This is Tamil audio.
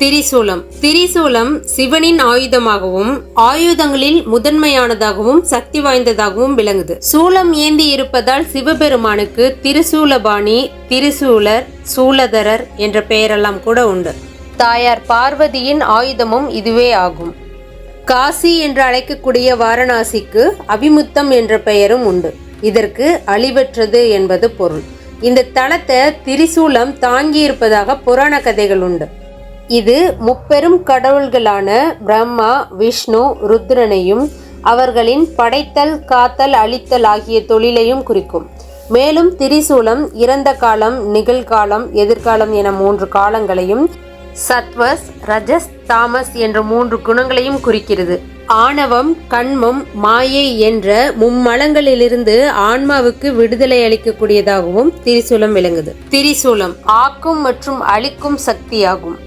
திரிசூலம். திரிசூலம் சிவனின் ஆயுதமாகவும் ஆயுதங்களில் முதன்மையானதாகவும் சக்தி வாய்ந்ததாகவும் விளங்குது. சூலம் ஏந்தி இருப்பதால் சிவபெருமானுக்கு திருசூலபாணி திருசூலர் சூலதரர் என்ற பெயரெல்லாம் கூட உண்டு. தாயார் பார்வதியின் ஆயுதமும் இதுவே ஆகும். காசி என்று அழைக்கக்கூடிய வாரணாசிக்கு அபிமுத்தம் என்ற பெயரும் உண்டு. இதற்கு அழிவற்றது என்பது பொருள். இந்த தளத்தை திரிசூலம் தாங்கியிருப்பதாக புராண கதைகள் உண்டு. இது முப்பெரும் கடவுள்களான பிரம்மா விஷ்ணு ருத்ரனையும் அவர்களின் படைத்தல் காத்தல் அழித்தல் ஆகிய தொழிலையும் குறிக்கும். மேலும் திரிசூலம் இறந்த காலம் நிகழ்காலம் எதிர்காலம் என மூன்று காலங்களையும் சத்வஸ் ரஜஸ் தாமஸ் என்ற மூன்று குணங்களையும் குறிக்கிறது. ஆணவம் கண்மம் மாயை என்ற மும்மலங்களிலிருந்து ஆன்மாவுக்கு விடுதலை அளிக்கக்கூடியதாகவும் திரிசூலம் விளங்குது. திரிசூலம் ஆக்கும் மற்றும் அழிக்கும் சக்தியாகும்.